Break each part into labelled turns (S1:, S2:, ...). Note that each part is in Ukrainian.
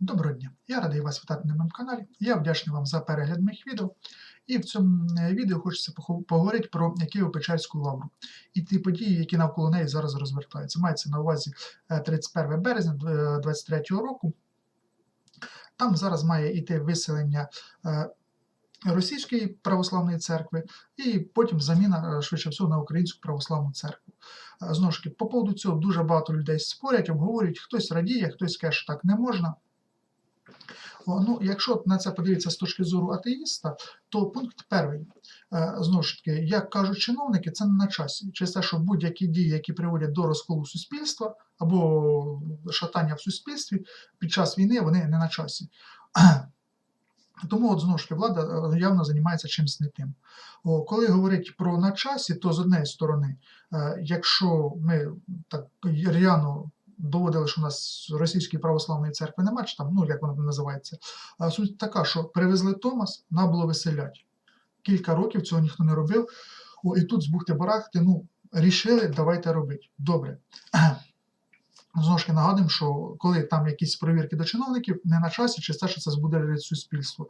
S1: Доброго дня! Я радий вас вітати на моєму каналі. Я вдячний вам за перегляд моїх відео. І в цьому е, відео хочеться поговорити про Києво-Печерську лавру і ті події, які навколо неї зараз розвертаються. Мається на увазі е, 31 березня 2023 року. Там зараз має йти виселення е, Російської православної церкви, і потім заміна, е, швидше всього, на Українську православну церкву. Е, Знову ж таки, по поводу цього дуже багато людей спорять, обговорюють, хтось радіє, хтось каже, що так не можна. Ну, якщо на це подивитися з точки зору атеїста, то пункт перший. Е, Знову ж таки, як кажуть чиновники, це не на часі. Через те, що будь-які дії, які приводять до розколу суспільства або шатання в суспільстві під час війни, вони не на часі. Тому, от знову ж таки, влада е, явно займається чимось не тим. Коли говорить про на часі, то з однієї сторони, е, якщо ми так р'яно доводили, що у нас російської православної церкви немає, чи там, ну як вона називається, а суть така, що привезли Томас, на було веселять. Кілька років цього ніхто не робив. О, і тут з бухти-барахти, ну, рішили, давайте робити. Добре. Знову ж таки нагадуємо, що коли там якісь перевірки до чиновників, не на часі, чи те, що це збудеться суспільство.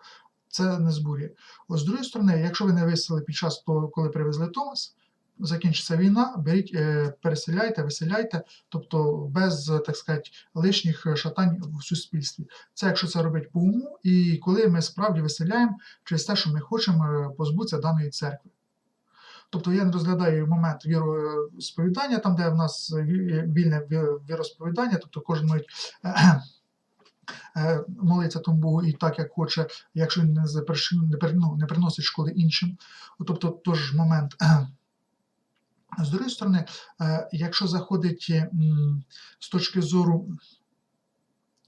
S1: Це не збурює. Ось з другої сторони, якщо ви не виселили під час того, коли привезли Томас, закінчиться війна, беріть, е, переселяйте, виселяйте, тобто без, так сказати, лишніх шатань в суспільстві. Це якщо це робить по уму, і коли ми справді виселяємо через те, що ми хочемо е, позбутися даної церкви. Тобто я не розглядаю момент віросповідання, там, де в нас вільне віросповідання, тобто кожен може е, молиться тому Богу і так, як хоче, якщо він не, заперш- не, пер- ну, не приносить шкоди іншим. Тобто теж момент. З другої сторони, е, якщо заходить з точки зору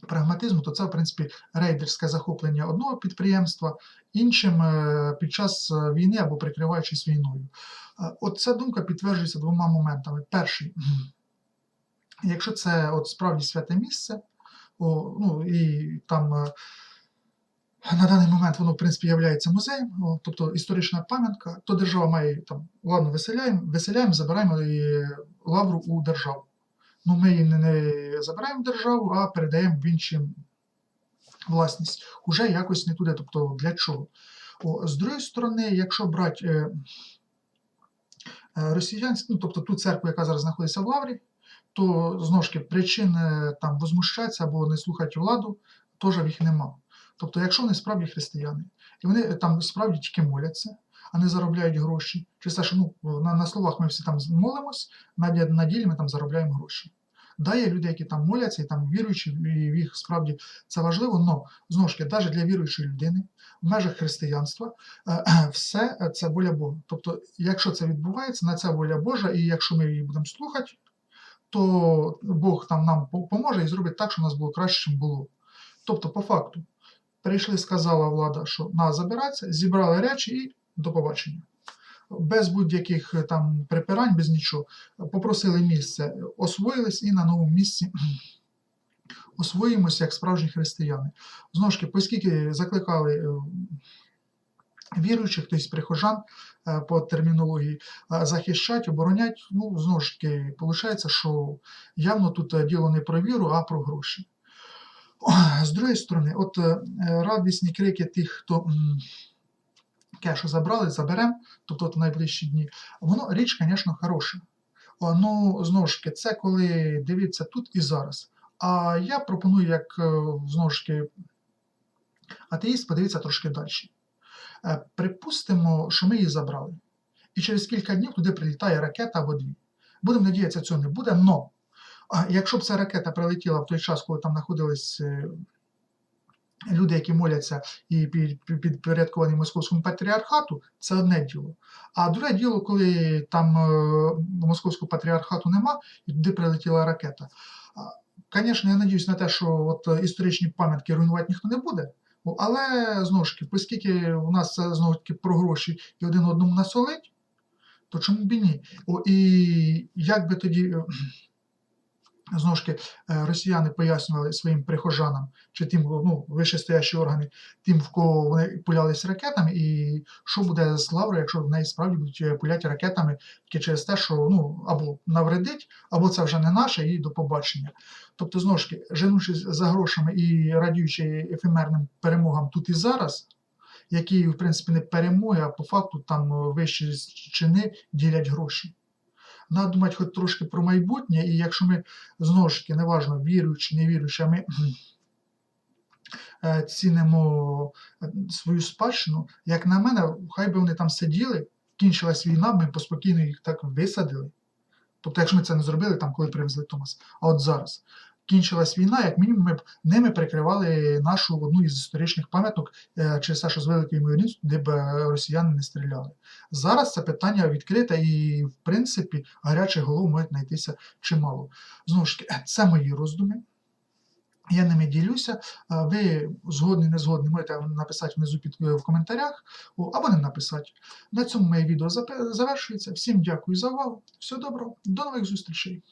S1: прагматизму, то це, в принципі, рейдерське захоплення одного підприємства іншим е, під час е, війни або прикриваючись війною. Е, От ця думка підтверджується двома моментами. Перший, якщо це от справді святе місце, ну і там. На даний момент воно, в принципі, є музеєм, тобто історична пам'ятка, то держава має там, ладно, виселяємо, виселяємо, забираємо її лавру у державу. Ну, ми її не, забираємо в державу, а передаємо в інші власність. Уже якось не туди. Тобто для чого? О, з другої сторони, якщо брати е, е, росіянську, ну, тобто ту церкву, яка зараз знаходиться в Лаврі, то знову ж таки причин е, там возмущатися або не слухати владу, теж їх нема. Тобто, якщо вони справді християни, і вони е, там справді тільки моляться, а не заробляють гроші, чи що ну, на, на словах ми всі там молимось, на, на ділі ми там заробляємо гроші. Да, є люди, які там моляться і там віруючі, і їх справді це важливо, але знову ж таки, навіть для віруючої людини в межах християнства е, все це воля Бога. Тобто, якщо це відбувається, на це воля Божа, і якщо ми її будемо слухати, то Бог там нам поможе і зробить так, щоб у нас було краще, ніж було. Тобто, по факту, прийшли, сказала влада, що на забиратися, зібрали речі і до побачення. Без будь-яких е, там припирань, без нічого. Попросили місце, освоїлись і на новому місці освоїмося як справжні християни. Знову ж таки, оскільки закликали е, віруючих, тобто прихожан е, по термінології, захищать, оборонять, ну, знову ж таки, виходить, що явно тут діло не про віру, а про гроші. З другої сторони, от е, радісні крики тих, хто що забрали, заберемо, тобто в найближчі дні, воно річ, звісно, хороша. Ну, знову ж таки, це коли дивіться тут і зараз. А я пропоную, як е, знову ж таки, атеїст, подивитися трошки далі. Е, Припустимо, що ми її забрали. І через кілька днів туди прилітає ракета або дві. Будемо надіятися, цього не буде. Но а якщо б ця ракета прилетіла в той час, коли там знаходились е, люди, які моляться і під- під- підпорядковані московському патріархату, це одне діло. А друге діло, коли там е, московського патріархату нема, і туди прилетіла ракета. Звісно, я надіюсь на те, що от е, історичні пам'ятки руйнувати ніхто не буде. Але знову ж таки, оскільки у нас це знову таки про гроші і один одному насолить, то чому б і ні? О, і як би тоді Знову ж таки, е, росіяни пояснювали своїм прихожанам чи тим, ну, вищестоящі органи, тим, в кого вони пулялись ракетами, і що буде з Лаврою, якщо в неї справді будуть е, пуляти ракетами тільки через те, що ну, або навредить, або це вже не наше, і до побачення. Тобто, знову ж таки, женучись за грошами і радіючи ефемерним перемогам тут і зараз, які, в принципі, не перемоги, а по факту там е, вищі чини ділять гроші. Треба думати хоч трошки про майбутнє, і якщо ми знову ж таки, неважно, віруючи, не віруючи, а ми е, цінимо е, свою спадщину, як на мене, хай би вони там сиділи, кінчилась війна, ми поспокійно їх так висадили. Тобто, якщо ми це не зробили, там, коли привезли Томас, а от зараз. Кінчилась війна, як мінімум, ми б ними прикривали нашу одну із історичних пам'яток е, через те, що з великою ймовірністю, де б е, росіяни не стріляли. Зараз це питання відкрите і, в принципі, гарячих голов може знайтися чимало. Знову ж таки, це мої роздуми. Я ними ділюся. Ви згодні, не згодні, можете написати внизу під е, в коментарях або не написати. На цьому моє відео завершується. Всім дякую за увагу. Всього доброго, до нових зустрічей.